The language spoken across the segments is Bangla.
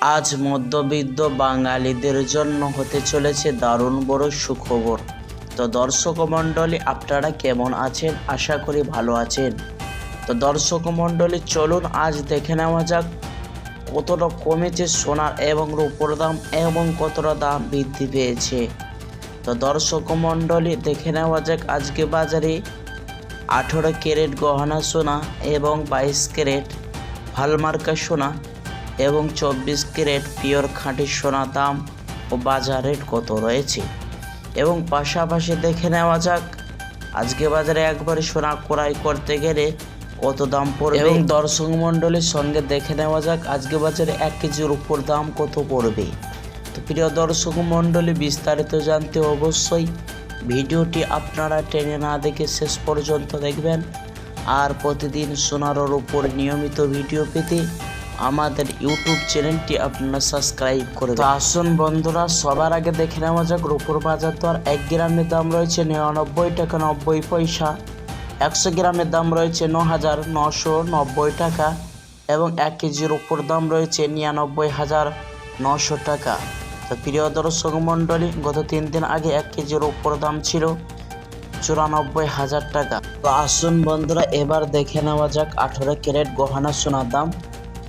আজ মধ্যবিত্ত বাঙালিদের জন্য হতে চলেছে দারুণ বড় সুখবর। তো দর্শক মণ্ডলী, আপনারা কেমন আছেন? আশা করি ভালো আছেন। তো দর্শক মণ্ডলী, চলুন আজ দেখে নেওয়া যাক কতটা কমেছে সোনার এবং রূপোর দাম এবং কতটা দাম বৃদ্ধি পেয়েছে। তো দর্শক মণ্ডলী, দেখে নেওয়া যাক আজকে বাজারে আঠেরো ক্যারেট গহনা সোনা এবং বাইশ ক্যারেট হলমার্কা সোনা এবং চব্বিশ ক্যারেট পিওর খাঁটি সোনা দাম ও বাজার রেট কত রয়েছে? এবং পাশাপাশি দেখে নেওয়া যাক, আজকে বাজারে একবারে সোনা ক্রয় করতে গেলে কত দাম পড়বে? এবং দর্শক মণ্ডলীর সঙ্গে দেখে নেওয়া যাক, আজকে বাজারে এক কেজির উপর দাম কত পড়বে? তো প্রিয় দর্শক মণ্ডলী, বিস্তারিত জানতে অবশ্যই ভিডিওটি আপনারা টেনে না দেখে শেষ পর্যন্ত দেখবেন। আর প্রতিদিন সোনার উপর নিয়মিত ভিডিও পেতে আমাদের ইউটিউব চ্যানেলটি আপনারা সাবস্ক্রাইব করে তো আসুন বন্ধুরা, সবার আগে দেখে নেওয়া যাক, রূপোর বাজার দর এক গ্রামের দাম রয়েছে নিরানব্বই টাকা নব্বই পয়সা, একশো গ্রামের দাম রয়েছে ন হাজার নশো নব্বই টাকা এবং এক কেজির উপর দাম রয়েছে নিরানব্বই হাজার নশো টাকা। তো প্রিয় দর্শক মণ্ডলী, গত তিন দিন আগে এক কেজির উপর দাম ছিল চুরানব্বই হাজার টাকা। তো আসুন বন্ধুরা, এবার দেখে নেওয়া যাক আঠেরো ক্যারেট গহনা সোনার দাম।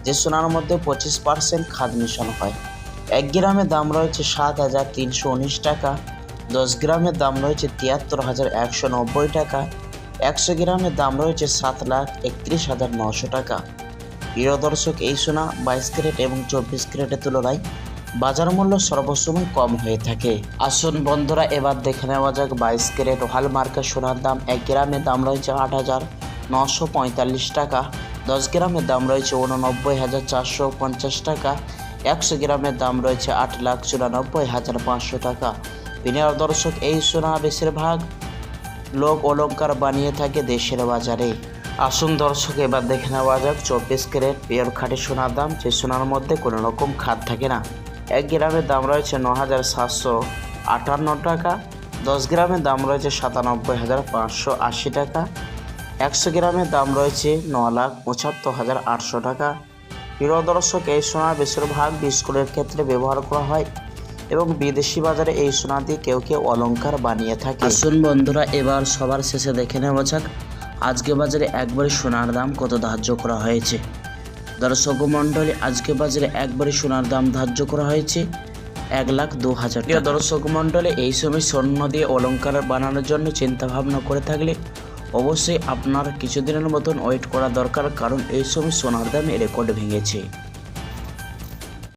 যে সোনার মধ্যে পঁচিশ পার্সেন্ট খাদ মিশানো হয়। এক গ্রামের দাম রয়েছে সাত হাজার তিনশো উনিশ টাকা, দশ গ্রামের দাম রয়েছে তিয়াত্তর হাজার একশো নব্বই টাকা, একশো গ্রামের দাম রয়েছে সাত লাখ একত্রিশ হাজার নশো টাকা। প্রিয় দর্শক, এই সোনা বাইশ ক্যারেট এবং চব্বিশ ক্যারেটের তুলনায় বাজার মূল্য সর্বসময় কম হয়ে থাকে। আসুন বন্ধুরা, এবার দেখে নেওয়া যাক বাইশ ক্যারেট হলমার্কের সোনার দাম। এক গ্রামের দাম রয়েছে আট হাজার নশো পঁয়তাল্লিশ টাকা দশ গ্রামের দাম রয়েছে উননব্বই হাজার চারশো পঞ্চাশ টাকা। একশো গ্রামের দাম রয়েছে আট লাখ চুরানব্বই হাজার পাঁচশো টাকা। বিনিয়োগ দর্শক, এই সোনা বেশিরভাগ লোক অলঙ্কার বানিয়ে থাকে দেশের বাজারে। আসুন দর্শক, এবার দেখে নেওয়া যাক চব্বিশ ক্যারেট পিওর খাঁটি সোনার দাম। যে সোনার মধ্যে কোনো রকম খাদ থাকে না। এক গ্রামের দাম রয়েছে ন হাজার সাতশো আটান্ন টাকা। দশ গ্রামের দাম রয়েছে সাতানব্বই হাজার পাঁচশো আশি টাকা। একশো গ্রামের দাম রয়েছে ন লাখ পঁচাত্তর হাজার আটশো টাকা। প্রিয় দর্শক এই সোনা বেশিরভাগ বিস্কুটের ক্ষেত্রে ব্যবহার করা হয় এবং বিদেশি বাজারে এই সোনা দিয়ে কেউ কেউ অলঙ্কার বানিয়ে থাকে। আসুন বন্ধুরা এবার সবার শেষে দেখে নেওয়া যাক আজকে বাজারে একবারে সোনার দাম কত ধার্য করা হয়েছে। দর্শক মণ্ডলী আজকে বাজারে একবারে সোনার দাম ধার্য করা হয়েছে এক লাখ দু হাজার প্রিয় দর্শক মণ্ডলী এই সময় স্বর্ণ দিয়ে অলংকার বানানোর জন্য চিন্তা ভাবনা করে থাকলে অবশ্যই আপনার কিছুদিনের মতন ওয়েট করা দরকার কারণ এই সময় সোনার দামে রেকর্ড ভেঙেছে।